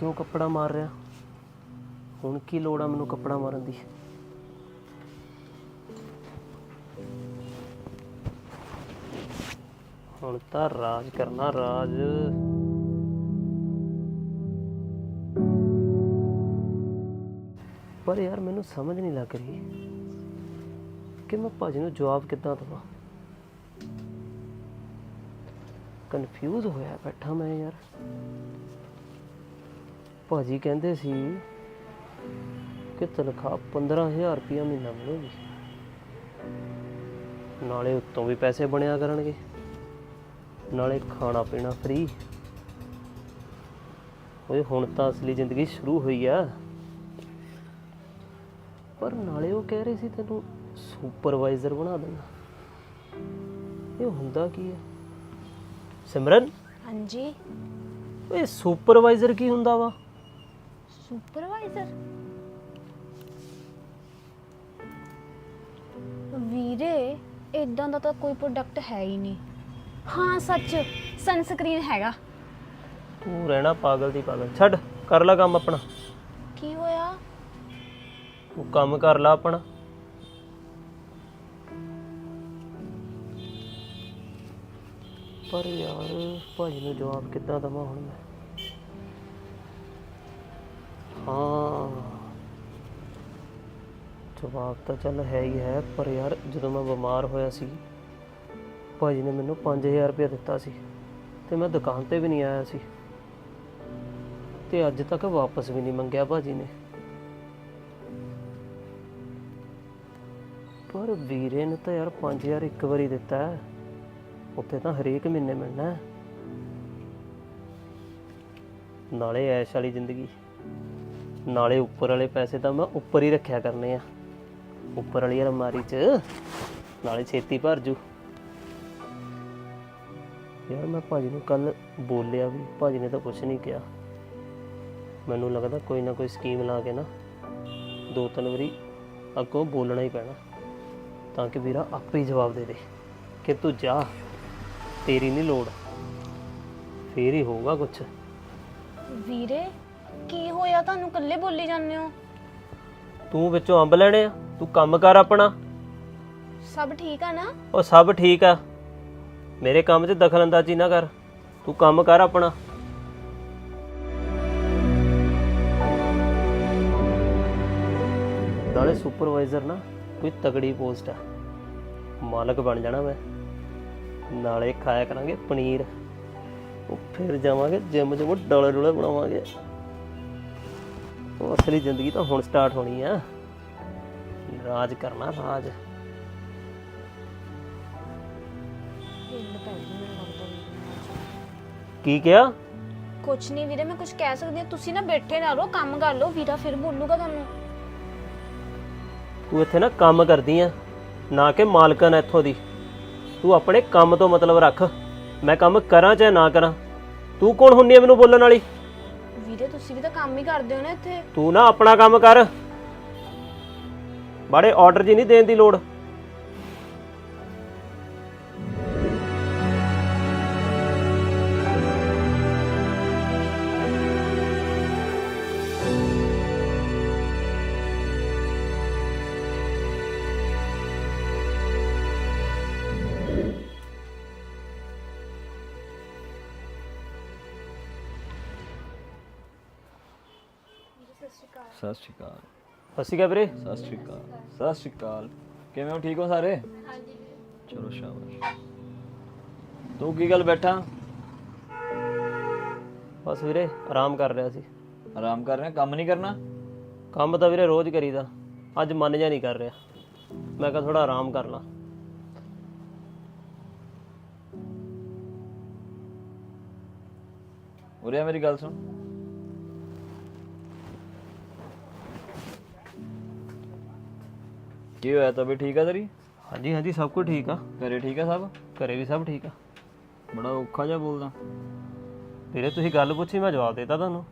ਕਿਉਂ ਕੱਪੜਾ ਮਾਰ ਰਿਹਾ? ਹੁਣ ਕੀ ਲੋੜ ਆ ਮੈਨੂੰ ਕੱਪੜਾ ਮਾਰਨ ਦੀ? ਹੁਣ ਤਾਂ ਰਾਜ ਕਰਨਾ ਰਾਜ। ਪਰ ਯਾਰ ਮੈਨੂੰ ਸਮਝ ਨਹੀਂ ਲੱਗ ਰਹੀ ਕਿ ਮੈਂ ਭਾਜੀ ਨੂੰ ਜਵਾਬ ਕਿੱਦਾਂ ਦਵਾਂ। ਕਨਫਿਊਜ਼ ਹੋਇਆ ਬੈਠਾ ਮੈਂ ਯਾਰ। ਭਾਜੀ ਕਹਿੰਦੇ ਸੀ ਕਿ ਤਨਖਾਹ 15000 ਰੁਪਇਆ ਮਹੀਨਾ ਮਿਲੇਗੀ ਨਾਲੇ ਉੱਤੋਂ ਵੀ ਪੈਸੇ ਬਣਿਆ ਕਰਨਗੇ। ਨਾਲੇ ਖਾਣਾ ਪੀਣਾ ਫ੍ਰੀ ਓਏ ਹੁਣ ਤਾਂ ਅਸਲੀ ਜ਼ਿੰਦਗੀ ਸ਼ੁਰੂ ਹੋਈ ਆ। ਪਰ ਨਾਲੇ ਉਹ ਕਹਿ ਰਹੇ ਸੀ ਤੈਨੂੰ ਸੁਪਰਵਾਈਜ਼ਰ ਬਣਾ ਦੇਣਾ ਇਹ ਹੁੰਦਾ ਕੀ ਹੈ ਸਿਮਰਨ? ਹਾਂਜੀ। ਓਏ ਸੁਪਰਵਾਈਜ਼ਰ ਕੀ ਹੁੰਦਾ ਵਾ? ਸੁਪਰਵਾਈਜ਼ਰ ਵੀਰੇ ਇਦਾਂ ਦਾ ਤਾਂ ਕੋਈ ਪ੍ਰੋਡਕਟ ਹੈ ਹੀ ਨਹੀਂ। ਹਾਂ ਸੱਚ ਸਨਸਕ੍ਰੀਨ ਹੈਗਾ। ਤੂੰ ਰਹਿਣਾ ਪਾਗਲ ਦੀ ਪਾਗਲ। ਛੱਡ ਕਰ ਲੈ ਕੰਮ ਆਪਣਾ। ਕੀ ਹੋਇਆ? ਤੂੰ ਕੰਮ ਕਰ ਲੈ ਆਪਣਾ। ਪਰ ਯਾਰ ਭਾਜੀ ਨੂੰ ਜਵਾਬ ਕਿੱਦਾਂ ਦਵਾਂ ਹੁਣ ਮੈਂ? ਹਾਂ। ਜਵਾਬ ਤਾਂ ਚੱਲ ਹੈ ਹੀ ਹੈ, ਪਰ ਯਾਰ ਜਦੋਂ ਮੈਂ ਬਿਮਾਰ ਹੋਇਆ ਸੀ, ਭਾਜੀ ਨੇ ਮੈਨੂੰ 5000 ਰੁਪਏ ਦਿੱਤਾ ਸੀ ਤੇ ਮੈਂ ਦੁਕਾਨ ਤੇ ਵੀ ਨਹੀਂ ਆਇਆ ਸੀ। ਤੇ ਅੱਜ ਤੱਕ ਵਾਪਸ ਵੀ ਨਹੀਂ ਮੰਗਿਆ ਭਾਜੀ ਨੇ। ਪਰ ਵੀਰੇ ਨੇ ਤਾਂ ਯਾਰ 5000 ਇੱਕ ਵਾਰੀ ਦਿੱਤਾ ਹੈ। ਉੱਥੇ ਤਾਂ ਹਰੇਕ ਮਹੀਨੇ ਮਿਲਣਾ ਹੈ। ਨਾਲੇ ਐਸ਼ ਵਾਲੀ ਜ਼ਿੰਦਗੀ। ਨਾਲੇ ਉੱਪਰ ਵਾਲੇ ਪੈਸੇ ਤਾਂ ਮੈਂ ਉੱਪਰ ਹੀ ਰੱਖਿਆ ਕਰਨੇ ਆ। ਉੱਪਰ ਵਾਲੀ ਅਲਮਾਰੀ 'ਚ। ਨਾਲੇ ਛੇਤੀ ਭਰ ਜੂ। ਯਾਰ ਮੈਂ ਭਾਜੀ ਨੂੰ ਕੱਲ ਬੋਲਿਆ ਵੀ, ਭਾਜੀ ਨੇ ਤਾਂ ਕੁਝ ਨਹੀਂ ਕਿਹਾ। ਮੈਨੂੰ ਲੱਗਦਾ ਕੋਈ ਨਾ ਕੋਈ ਸਕੀਮ ਲਾ ਕੇ ਨਾ ਦੋ ਤਿੰਨ ਵਾਰੀ ਅੱਗੋਂ ਬੋਲਣਾ ਹੀ ਪੈਣਾ। ਤਾਂ ਕਿ ਵੀਰਾ ਆਪੇ ਹੀ ਜਵਾਬ ਦੇ ਦੇ ਕਿ ਤੂੰ ਜਾ, ਤੇਰੀ ਨਹੀਂ ਲੋੜ। ਫੇਰ ਹੀ ਹੋਊਗਾ ਕੁਝ ਵੀਰੇ ਕੀ ਹੋਇਆ? ਤੁਹਾਨੂੰ ਇਕੱਲੇ ਬੋਲੀ ਜਾਂਦੇ ਹੋ। ਤੂੰ ਵਿੱਚੋਂ ਅੰਬ ਲੈਣੇ ਆ। ਤੂੰ ਕੰਮ ਕਰ ਆਪਣਾ। ਸਭ ਠੀਕ ਆ ਨਾ? ਉਹ ਸਭ ਠੀਕ ਆ। ਮੇਰੇ ਕੰਮ 'ਚ ਦਖਲ ਅੰਦਾਜ਼ੀ ਨਾ ਕਰ। ਤੂੰ ਕੰਮ ਕਰ ਆਪਣਾ। ਨਾਲੇ ਸੁਪਰਵਾਈਜ਼ਰ ਨਾ ਕੋਈ ਤਗੜੀ ਪੋਸਟ ਆ। ਮਾਲਕ ਬਣ ਜਾਣਾ ਮੈਂ। ਨਾਲੇ ਖਾਇਆ ਕਰਾਂਗੇ ਪਨੀਰ। ਉਹ ਫਿਰ ਜਾਵਾਂਗੇ ਜਿਮ ਜਿਮ ਡੋਲੇ ਡੋਲੇ ਬਣਾਵਾਂਗੇ। ਉਹ ਅਸਲੀ ਜ਼ਿੰਦਗੀ ਤਾਂ ਹੁਣ ਸਟਾਰਟ ਹੋਣੀ ਆ। ਰਾਜ ਕਰਨਾ ਰਾਜ। ਕੀ ਕਿਹਾ? ਕੁਛ ਨਹੀਂ ਵੀਰੇ ਮੈਂ ਕੁਝ ਕਹਿ ਸਕਦੀ ਹਾਂ। ਤੁਸੀਂ ਨਾ ਬੈਠੇ ਨਾ ਰਹੋ ਕੰਮ ਕਰ ਲਓ। ਵੀਰਾ ਫਿਰ ਬੋਲੂਗਾ ਤੁਹਾਨੂੰ। ਤੂੰ ਇੱਥੇ ਨਾ ਕੰਮ ਕਰਦੀ ਆ ਨਾ ਕਿ ਮਾਲਕਨ ਇੱਥੋਂ ਦੀ। ਤੂੰ ਆਪਣੇ ਕੰਮ ਤੋਂ ਮਤਲਬ ਰੱਖ। ਮੈਂ ਕੰਮ ਕਰਾਂ ਚਾਹੇ ਨਾ ਕਰਾਂ। ਤੂੰ ਕੌਣ ਹੁੰਨੀ ਆ ਮੈਨੂੰ ਬੋਲਣ ਵਾਲੀ? ਵੀਰੇ, ਤੁਸੀਂ ਵੀ ਤਾਂ ਕੰਮ ਹੀ ਕਰਦੇ ਹੋ ਨਾ ਇੱਥੇ। ਤੂੰ ਨਾ ਆਪਣਾ ਕੰਮ ਕਰ। ਬਾੜੇ ਆਰਡਰ ਜੀ ਨਹੀਂ ਦੇਣ ਦੀ ਲੋੜ। ਸਤਿ ਸ਼੍ਰੀ ਅਕਾਲ। ਅਸੀਂ ਕਿਹਾ ਵੀਰੇ। ਸਤਿ ਸ਼੍ਰੀ ਅਕਾਲ। ਸਤਿ ਸ਼੍ਰੀ ਅਕਾਲ। ਕਿਵੇਂ ਹੋ? ਠੀਕ ਹੋ ਸਾਰੇ? ਹਾਂਜੀ ਚਲੋ ਸ਼ਾਬਾਸ਼। ਤੂੰ ਕੀ ਗੱਲ ਬੈਠਾ? ਬਸ ਵੀਰੇ ਆਰਾਮ ਕਰ ਰਿਹਾ ਸੀ। ਆਰਾਮ ਕਰ ਰਿਹਾ? ਕੰਮ ਨਹੀਂ ਕਰਨਾ? ਕੰਮ ਤਾਂ ਵੀਰੇ ਰੋਜ਼ ਕਰੀਦਾ। ਅੱਜ ਮਨ ਜਾ ਨਹੀਂ ਕਰ ਰਿਹਾ। ਮੈਂ ਕਿਹਾ ਥੋੜਾ ਆਰਾਮ ਕਰ ਲਾਂ। ਉਰੇ ਆ ਮੇਰੀ ਗੱਲ ਸੁਣ। ਕੀ ਹੋਇਆ? ਤਬੀ ਠੀਕ ਆ ਤੇਰੀ? ਹਾਂਜੀ ਹਾਂਜੀ ਸਭ ਕੁਝ ਠੀਕ ਆ। ਘਰੇ ਠੀਕ ਆ ਸਭ? ਘਰੇ ਵੀ ਸਭ ਠੀਕ ਆ। ਬੜਾ ਔਖਾ ਜਿਹਾ ਬੋਲਦਾ। ਵੀਰੇ ਤੁਸੀਂ ਗੱਲ ਪੁੱਛੀ ਮੈਂ ਜਵਾਬ ਦੇਤਾ ਤੁਹਾਨੂੰ।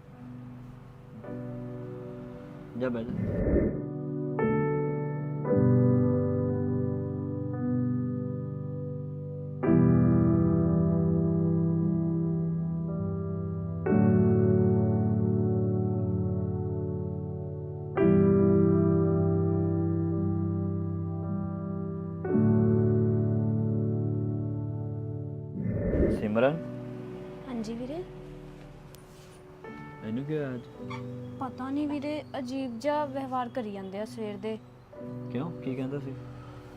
ਜਾ ਬਹਿ ਹਾਂਜੀ ਵੀਰੇ। ਇਹਨੂੰ ਕੀ ਹੋਇਆ ਅੱਜ ਪਤਾ ਨਹੀਂ ਵੀਰੇ ਅਜੀਬ ਜਿਹਾ ਵਿਵਹਾਰ ਕਰੀ ਜਾਂਦੇ ਆ ਸਵੇਰ ਦੇ। ਕਿਉਂ? ਕੀ ਕਹਿੰਦਾ ਸੀ?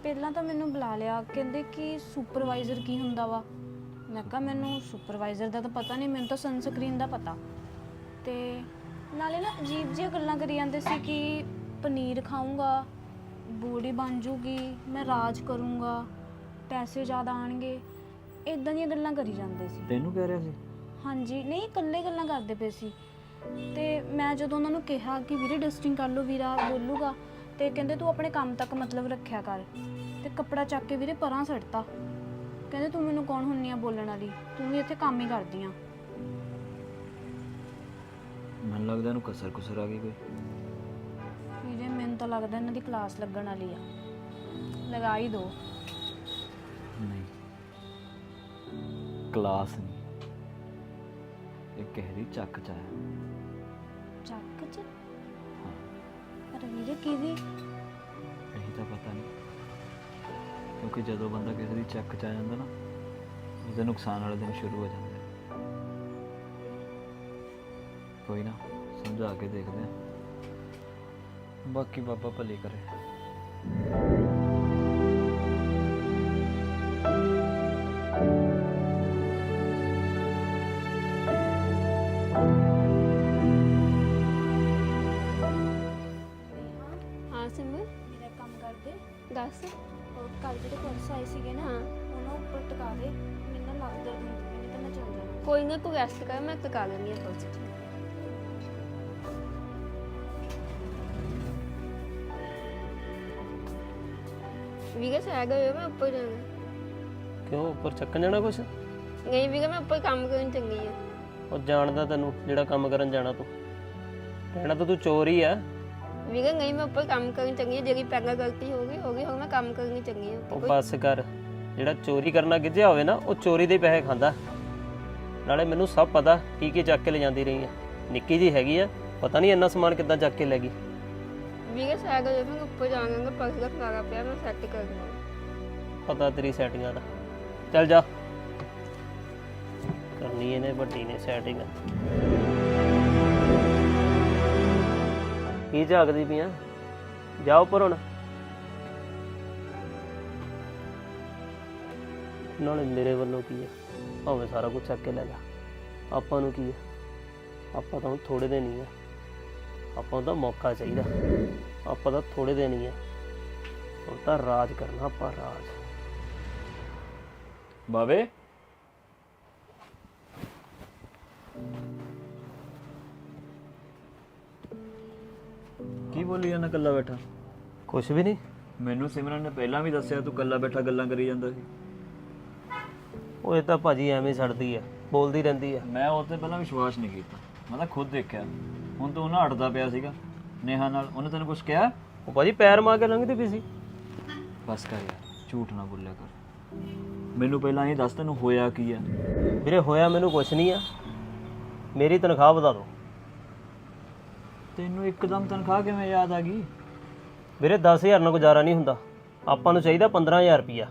ਪਹਿਲਾਂ ਤਾਂ ਮੈਨੂੰ ਬੁਲਾ ਲਿਆ ਕਹਿੰਦੇ ਕਿ ਸੁਪਰਵਾਈਜ਼ਰ ਕੀ ਹੁੰਦਾ ਵਾ। ਮੈਂ ਕਿਹਾ ਮੈਨੂੰ ਸੁਪਰਵਾਈਜ਼ਰ ਦਾ ਤਾਂ ਪਤਾ ਨਹੀਂ ਮੈਨੂੰ ਤਾਂ ਸਨਸਕ੍ਰੀਨ ਦਾ ਪਤਾ। ਤੇ ਨਾਲੇ ਨਾ ਅਜੀਬ ਜਿਹੀਆਂ ਗੱਲਾਂ ਕਰੀ ਜਾਂਦੇ ਸੀ ਕਿ ਪਨੀਰ ਖਾਊਂਗਾ ਬੋਡੀ ਬਣ ਜੂਗੀ ਮੈਂ ਰਾਜ ਕਰੂੰਗਾ ਪੈਸੇ ਜ਼ਿਆਦਾ ਆਣਗੇ ਇਦਾਂ ਦੀਆਂ ਗੱਲਾਂ ਕਰੀ ਜਾਂਦੇ ਸੀ। ਤੈਨੂੰ ਕਹਿ ਰਿਹਾ ਸੀ? ਹਾਂਜੀ ਨਹੀਂ ਇਕੱਲੇ ਗੱਲਾਂ ਕਰਦੇ ਪਏ ਸੀ। ਤੇ ਮੈਂ ਜਦੋਂ ਉਹਨਾਂ ਨੂੰ ਕਿਹਾ ਕਿ ਵੀਰੇ ਡਸਟਿੰਗ ਕਰ ਲਓ ਵੀਰਾ ਬੋਲੂਗਾ ਤੇ ਕਹਿੰਦੇ ਤੂੰ ਆਪਣੇ ਕੰਮ ਤੱਕ ਮਤਲਬ ਰੱਖਿਆ ਕਰ। ਤੇ ਕੱਪੜਾ ਚੱਕ ਕੇ ਵੀਰੇ ਪਰਾਂ ਸੱਟਤਾ ਕਹਿੰਦੇ ਤੂੰ ਮੈਨੂੰ ਕੌਣ ਹੁੰਨੀ ਆ ਬੋਲਣ ਵਾਲੀ? ਤੂੰ ਵੀ ਇੱਥੇ ਕੰਮ ਹੀ ਕਰਦੀ ਆ। ਮੈਨੂੰ ਲੱਗਦਾ ਇਹਨੂੰ ਕਸਰ ਕੁਸਰ ਆ ਗਈ ਕੋਈ। ਵੀਰੇ ਮੈਨੂੰ ਤਾਂ ਲੱਗਦਾ ਇਹਨਾਂ ਦੀ ਕਲਾਸ ਲੱਗਣ ਵਾਲੀ ਆ। ਲਗਾ ਹੀ ਦੋ। ਨਹੀਂ। ਕਲਾਸ ਨਹੀਂ ਇਹ ਕਿਸੇ ਦੀ ਚੱਕ ਚ ਆਇਆ। ਚੱਕ ਚ? ਹਾਂ। ਪਰ ਵੀਰੇ ਕਿਹਦੀ ਇਹੀ ਤਾਂ ਪਤਾ ਨਹੀਂ। ਕਿਉਂਕਿ ਜਦੋਂ ਬੰਦਾ ਕਿਸੇ ਦੀ ਚੱਕ ਚ ਆ ਜਾਂਦਾ ਨਾ ਉਹਦੇ ਨੁਕਸਾਨ ਵਾਲੇ ਦਿਨ ਸ਼ੁਰੂ ਹੋ ਜਾਂਦੇ ਆ। ਕੋਈ ਨਾ ਸਮਝਾ ਕੇ ਦੇਖਦੇ ਆ। ਬਾਕੀ ਬਾਬਾ ਭਲੇ ਕਰੇ। ਦੱਸ। ਉਹ ਕੱਲ ਜਿਹੜੇ ਪਰਸ ਆਏ ਸੀਗੇ ਨਾ ਹਾਂ। ਉਹਨਾਂ ਉੱਪਰ ਟਿਕਾ ਦੇ ਮੈਨੂੰ ਨਾ ਲੱਗ ਦਰਦ ਹੁੰਦੀ ਪਈ, ਨਹੀਂ ਤਾਂ ਮੈਂ ਚੱਲ ਜਾਣਾ ਕੋਈ ਨਾ ਤੂੰ ਰੈਸਟ ਕਰ ਮੈਂ ਟਿਕਾ ਲੈਂਦੀ ਹਾਂ ਕੁਝ ਵੀਰੇ ਸਹਿ ਗਏ ਮੈਂ ਉੱਪਰ ਜਾਣਾ। ਕਿਉਂ ਉੱਪਰ ਚੱਕਣ ਜਾਣਾ ਕੁਛ? ਨਹੀਂ ਵੀਰੇ ਮੈਂ ਉੱਪਰ ਕੰਮ ਕਰਨ ਚੰਗੀ ਆ। ਉਹ ਜਾਣਦਾ ਤੈਨੂੰ ਜਿਹੜਾ ਕੰਮ ਕਰਨ ਜਾਣਾ ਤੂੰ। ਕਹਿਣਾ ਤਾਂ ਤੂੰ ਚੋਰ ਹੀ ਆ। ਵੀਰੇ ਨਹੀਂ ਮੈਂ ਉੱਪਰ ਕੰਮ ਕਰਨ ਚੰਗੀ ਆ ਜਿਹੜੀ ਪਹਿਲਾਂ ਗਲਤੀ ਹੋ ਗਈ ਹੋ ਗਈ ਹੁਣ ਮੈਂ ਕੰਮ ਕਰਨੀ ਚੰਗੀ ਆ। ਉਹ ਬੱਸ ਕਰ ਜਿਹੜਾ ਚੋਰੀ ਕਰਨਾ ਗਿੱਝਿਆ ਹੋਵੇ ਨਾ ਉਹ ਚੋਰੀ ਦੇ ਪੈਸੇ ਖਾਂਦਾ। ਨਾਲੇ ਮੈਨੂੰ ਸਭ ਪਤਾ ਕੀ ਕੀ ਚੱਕ ਕੇ ਲੈ ਜਾਂਦੀ ਰਹੀ ਆ। ਨਿੱਕੀ ਜੀ ਹੈਗੀ ਆ ਪਤਾ ਨਹੀਂ ਇੰਨਾ ਸਮਾਨ ਕਿੱਦਾਂ ਚੱਕ ਕੇ ਲੈ ਗਈ। ਵੀਰੇ ਸਹਿ ਗਏ ਮੈਂ ਉੱਪਰ ਜਾਵਾਂਗਾ ਪਰਸ ਦਾ ਖਲਾਰਾ ਪਿਆ ਮੈਂ ਸੈੱਟ ਕਰ ਦੂੰਗਾ ਪਤਾ ਤੇਰੀ ਸੈਟਿੰਗਾਂ ਦਾ। ਚੱਲ ਜਾ। ਕਰਨੀ ਇਹਨੇ ਵੱਡੀ ਨੇ ਸੈਟਿੰਗ। ਕੀ ਝਾਕਦੀ ਪਈਆਂ? ਜਾ ਉੱਪਰ ਹੁਣ। ਨਾਲੇ ਮੇਰੇ ਵੱਲੋਂ ਕੀ ਹੈ ਭਾਵੇਂ ਸਾਰਾ ਕੁਝ ਚੱਕ ਕੇ ਲੈ ਜਾ ਆਪਾਂ ਨੂੰ ਕੀ ਹੈ ਆਪਾਂ ਤਾਂ ਹੁਣ ਥੋੜੇ ਦਿਨ ਹੀ ਆ। ਆਪਾਂ ਨੂੰ ਤਾਂ ਮੌਕਾ ਚਾਹੀਦਾ। ਆਪਾਂ ਤਾਂ ਥੋੜੇ ਦਿਨ ਹੀ ਆ। ਹੁਣ ਤਾਂ ਰਾਜ ਕਰਨਾ ਆਪਾਂ ਰਾਜ। ਬਾਵੇ ਕੀ ਬੋਲੀ ਜਾਂਦਾ ਕੱਲਾ ਬੈਠਾ। ਕੁਛ ਵੀ ਨਹੀਂ। ਮੈਨੂੰ ਸਿਮਰਨ ਨੇ ਪਹਿਲਾਂ ਵੀ ਦੱਸਿਆ ਤੂੰ ਕੱਲਾ ਬੈਠਾ ਗੱਲਾਂ ਕਰੀ ਜਾਂਦਾ ਸੀ। ਉਹ ਇਹ ਤਾਂ ਭਾਜੀ ਐਵੇਂ ਹੀ ਛੱਡਦੀ ਆ ਬੋਲਦੀ ਰਹਿੰਦੀ ਆ। ਮੈਂ ਉਹ ਤੇ ਪਹਿਲਾਂ ਵਿਸ਼ਵਾਸ ਨਹੀਂ ਕੀਤਾ। ਮੈਂ ਤਾਂ ਖੁਦ ਦੇਖਿਆ। ਹੁਣ ਤੂੰ ਨਾ ਅੜਦਾ ਪਿਆ ਸੀਗਾ ਨੇਹਾ ਨਾਲ। ਉਹਨੇ ਤੈਨੂੰ ਕੁਝ ਕਿਹਾ? ਉਹ ਭਾਜੀ ਪੈਰ ਮਾਰ ਕੇ ਲੰਘਦੀ ਪਈ ਸੀ। ਬਸ ਕਰ ਯਾਰ ਝੂਠ ਨਾ ਬੋਲਿਆ ਕਰ। ਮੈਨੂੰ ਪਹਿਲਾਂ ਇਹ ਦੱਸ ਤੈਨੂੰ ਹੋਇਆ ਕੀ ਆ? ਵੀਰੇ ਹੋਇਆ ਮੈਨੂੰ ਕੁਛ ਨਹੀਂ ਆ। ਮੇਰੀ ਤਨਖਾਹ ਵਧਾ ਦਿਓ। ਤੈਨੂੰ ਇੱਕਦਮ ਤਨਖਾਹ ਕਿਵੇਂ ਯਾਦ ਆ ਗਈ? ਵੀਰੇ 10000 ਨਾਲ ਗੁਜ਼ਾਰਾ ਨਹੀਂ ਹੁੰਦਾ। ਆਪਾਂ ਨੂੰ ਚਾਹੀਦਾ 15000 ਰੁਪਿਆ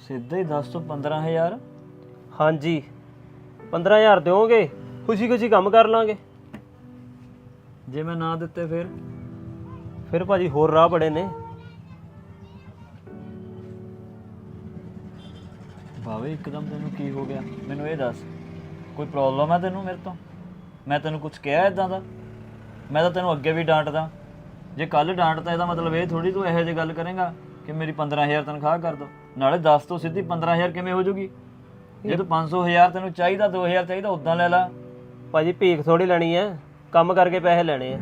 ਸਿੱਧਾ ਹੀ 10 ਤੋਂ 15000 ਹਾਂਜੀ। 15000 ਦਿਓਗੇ ਖੁਸ਼ੀ ਖੁਸ਼ੀ ਕੰਮ ਕਰ ਲਾਂਗੇ। ਜੇ ਮੈਂ ਨਾ ਦਿੱਤੇ ਫਿਰ? ਫਿਰ ਭਾਜੀ ਹੋਰ ਰਾਹ ਬੜੇ ਨੇ। ਭਾਵੇਂ ਇੱਕਦਮ ਤੈਨੂੰ ਕੀ ਹੋ ਗਿਆ? ਮੈਨੂੰ ਇਹ ਦੱਸ ਕੋਈ ਪ੍ਰੋਬਲਮ ਹੈ ਤੈਨੂੰ ਮੇਰੇ ਤੋਂ? ਮੈਂ ਤੈਨੂੰ ਕੁਝ ਕਿਹਾ ਇਦਾਂ ਦਾ? ਮੈਂ ਤਾਂ ਤੈਨੂੰ ਅੱਗੇ ਵੀ ਡਾਂਟਦਾ। ਜੇ ਕੱਲ ਡਾਂਟਦਾ, ਇਹਦਾ ਮਤਲਬ ਇਹ ਥੋੜੀ ਤੂੰ ਇਹੋ ਜਿਹੀ ਗੱਲ ਕਰੇਗਾ ਕਿ ਮੇਰੀ 15000 ਤਨਖਾਹ ਕਰ ਦੋ। ਨਾਲੇ 10 ਤੋਂ ਸਿੱਧੀ 15000 ਕਿਵੇਂ ਹੋ ਜੂਗੀ? ਜੇ ਤੂੰ 500000 ਤੈਨੂੰ ਚਾਹੀਦਾ 2000 ਚਾਹੀਦਾ ਉਦਾਂ ਲੈ ਲਾ। ਭਾਜੀ, ਭੀਖ ਥੋੜੀ ਲੈਣੀ ਐ ਕੰਮ ਕਰਕੇ ਪੈਸੇ ਲੈਣੇ ਆ।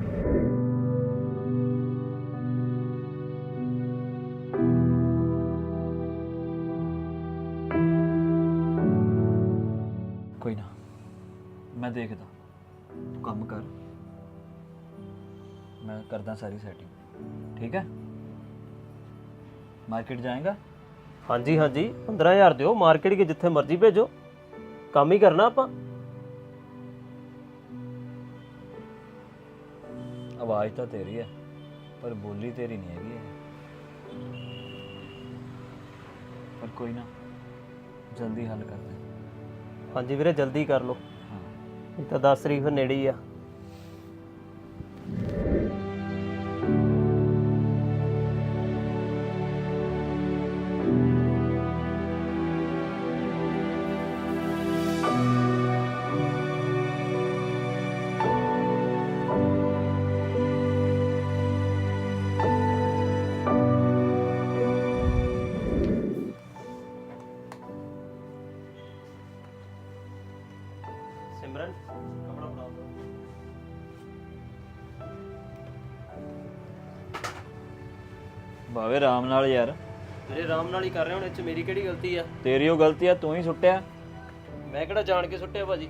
ਕਰਦਾ ਸਾਰੀ ਸੈਟਿੰਗ ਠੀਕ ਹੈ? ਮਾਰਕੀਟ ਜਾਏਗਾ? ਹਾਂਜੀ ਹਾਂਜੀ। 15000 ਦਿਓ। ਮਾਰਕੀਟ ਕੇ ਜਿੱਥੇ ਮਰਜ਼ੀ ਭੇਜੋ। ਕੰਮ ਹੀ ਕਰਨਾ ਆਪਾਂ। ਆਵਾਜ਼ ਤਾਂ ਤੇਰੀ ਹੈ ਪਰ ਬੋਲੀ ਤੇਰੀ ਨਹੀਂ ਹੈਗੀ ਇਹ। ਪਰ ਕੋਈ ਨਾ ਜਲਦੀ ਹੱਲ ਕਰਦੇ। ਹਾਂਜੀ ਵੀਰੇ ਜਲਦੀ ਕਰ ਲਓ। ਹਾਂ। ਇਹ ਤਾਂ 10 ਤਰੀਕ ਫਿਰ ਨੇੜੇ ਹੀ ਆ। ਬਾਵੇ ਆਰਾਮ ਨਾਲ ਯਾਰ। ਮੇਰੇ ਆਰਾਮ ਨਾਲ ਹੀ ਕਰ ਰਹੇ ਹੁਣ ਇਹ ਚ ਮੇਰੀ ਕਿਹੜੀ ਗਲਤੀ ਆ? ਤੇਰੀ ਉਹ ਗਲਤੀ ਆ ਤੂੰ ਹੀ ਸੁੱਟਿਆ। ਮੈਂ ਕਿਹੜਾ ਜਾਣ ਕੇ ਸੁੱਟਿਆ ਭਾਜੀ?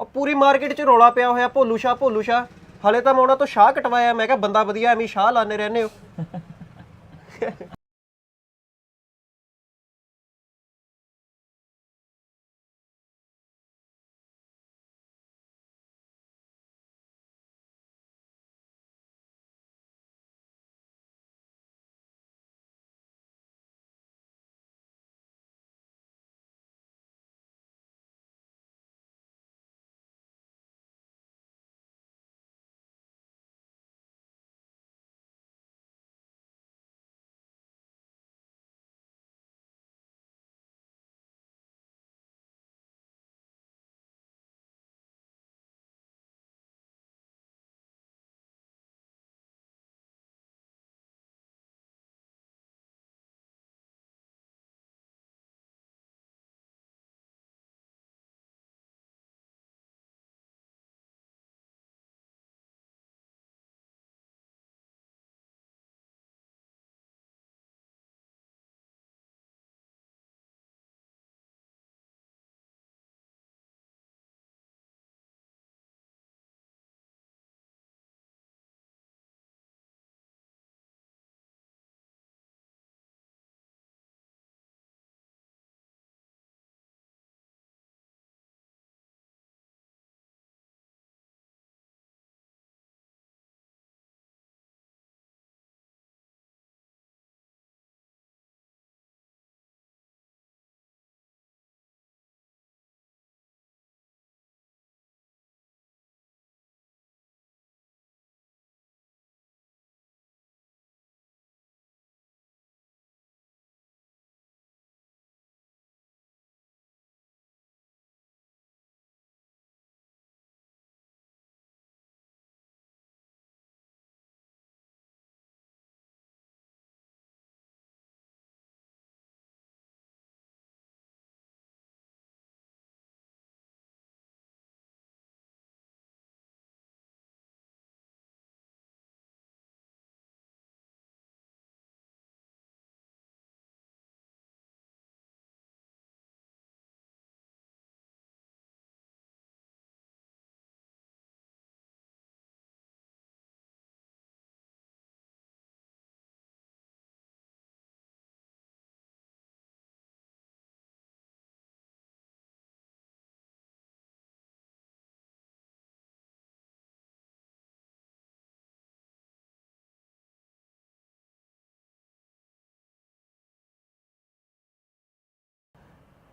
ਉਹ ਪੂਰੀ ਮਾਰਕੀਟ 'ਚ ਰੌਲਾ ਪਿਆ ਹੋਇਆ, ਭੋਲੂ ਸ਼ਾਹ ਭੋਲੂ ਸ਼ਾਹ। ਹਲੇ ਤਾਂ ਮੈਂ ਉਹਨਾਂ ਤੋਂ ਸ਼ਾਹ ਕਟਵਾਇਆ, ਮੈਂ ਕਿਹਾ, ਬੰਦਾ ਵਧੀਆ, ਐਵੇਂ ਸ਼ਾਹ ਲਾਣੇ ਰਹਿੰਦੇ ਹੋ।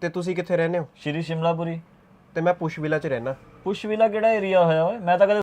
ਤੇ ਤੁਸੀਂ ਕਿੱਥੇ ਰਹਿੰਦੇ ਹੋ? ਸ਼੍ਰੀ ਸ਼ਿਮਲਾਪੁਰੀ। ਤੇ ਮੈਂ ਪੁਸ਼ ਵਿਲਾ 'ਚ ਰਹਿਣਾ ਪੁਸ਼ਵਿਲਾ ਕਿਹੜਾ ਏਰੀਆ ਹੋਇਆ ਓਏ? ਮੈਂ ਤਾਂ ਕਦੇ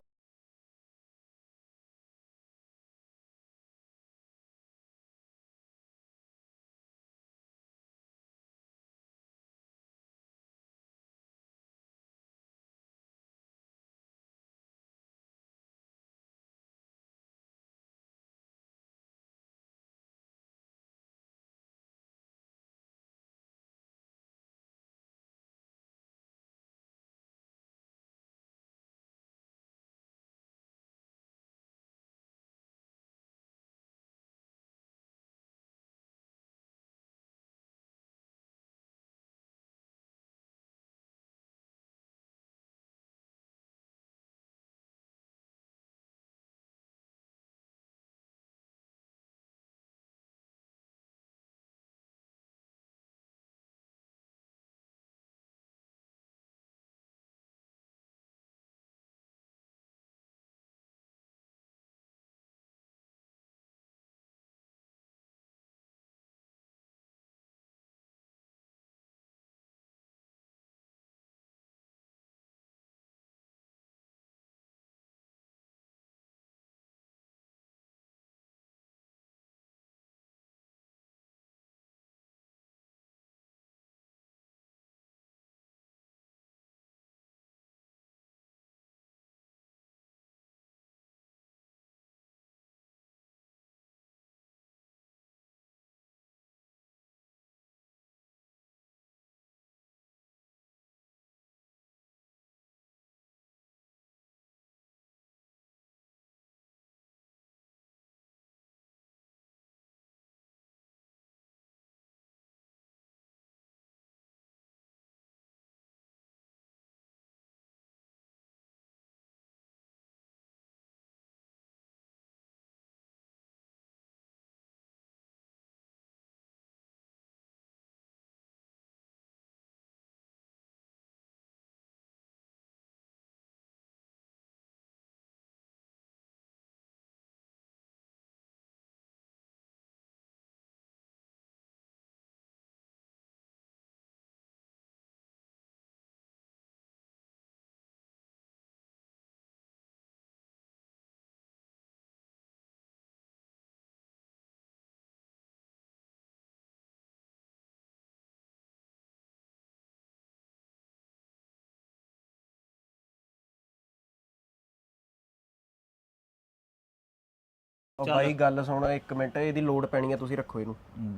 ਉਹ ਬਾਈ ਗੱਲ ਸੁਣ ਇੱਕ ਮਿੰਟ ਇਹਦੀ ਲੋਡ ਪੈਣੀ ਹੈ ਤੁਸੀਂ ਰੱਖੋ ਇਹਨੂੰ।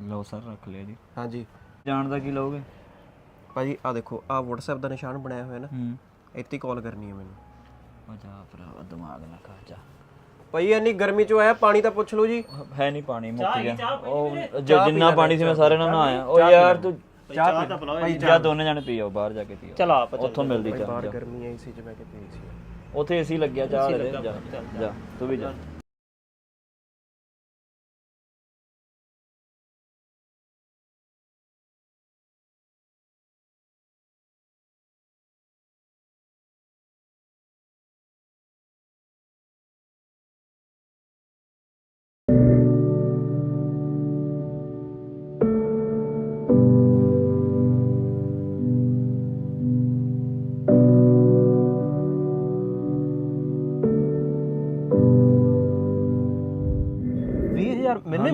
ਲਓ ਸਰ ਰੱਖ ਲਿਆ ਜੀ। ਹਾਂਜੀ। ਜਾਣ ਦਾ ਕੀ ਲਓਗੇ? ਭਾਜੀ ਆ ਦੇਖੋ ਆ WhatsApp ਦਾ ਨਿਸ਼ਾਨ ਬਣਾਇਆ ਹੋਇਆ ਨਾ ਹੂੰ। ਇੱਥੇ ਕਾਲ ਕਰਨੀ ਹੈ ਮੈਨੂੰ। ਉਹ ਜਾ ਭਰਾਵਾ ਦਿਮਾਗ ਨਾ ਖਾ ਜਾ। ਭਾਈ ਇੰਨੀ ਗਰਮੀ 'ਚ ਆਇਆ ਪਾਣੀ ਤਾਂ ਪੁੱਛ ਲਓ ਜੀ। ਹੈ ਨਹੀਂ ਪਾਣੀ ਮੁੱਕ ਗਿਆ। ਉਹ ਜੋ ਜਿੰਨਾ ਪਾਣੀ ਸੀ ਮੈਂ ਸਾਰੇ ਨਾਲ ਨਹਾਇਆ ਉਹ ਯਾਰ ਤੂੰ ਚਾਹ ਤਾਂ ਪਲਾਓ ਭਾਈ ਜਾ। ਦੋਨੇ ਜਾਣੇ ਪੀਓ ਬਾਹਰ ਜਾ ਕੇ ਪੀਓ। ਚਲ ਆਪ ਉੱਥੋਂ ਮਿਲਦੀ ਚਾਹ। ਬਾਹਰ। ਗਰਮੀ ਆਈ ਸੀ ਜਿਵੇਂ ਕਿ ਪਈ ਸੀ ਉੱਥੇ ਏਸੀ ਲੱਗਿਆ ਚਾਹ ਲੈ ਜਾ ਜਾ ਤੂੰ ਵੀ ਜਾ।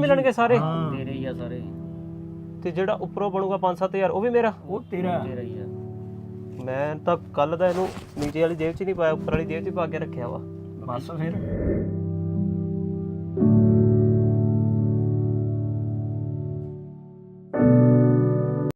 ਹੀ ਮਿਲਣਗੇ ਸਾਰੇ? ਤੇਰੇ ਹੀ ਆ ਸਾਰੇ। ਤੇ ਜਿਹੜਾ ਉੱਪਰੋਂ ਬਣੂਗਾ 5-7000 ਉਹ ਵੀ ਮੇਰਾ? ਉਹ ਤੇਰਾ। ਤੇਰਾ ਹੀ ਆ। ਮੈਂ ਤਾਂ ਕੱਲ ਦਾ ਇਹਨੂੰ ਨੀਚੇ ਵਾਲੀ ਜੇਬ 'ਚ ਨਹੀਂ ਪਾਇਆ ਉੱਪਰ ਵਾਲੀ ਜੇਬ 'ਚ ਪਾ ਕੇ ਰੱਖਿਆ ਵਾ। ਬਸ ਫਿਰ।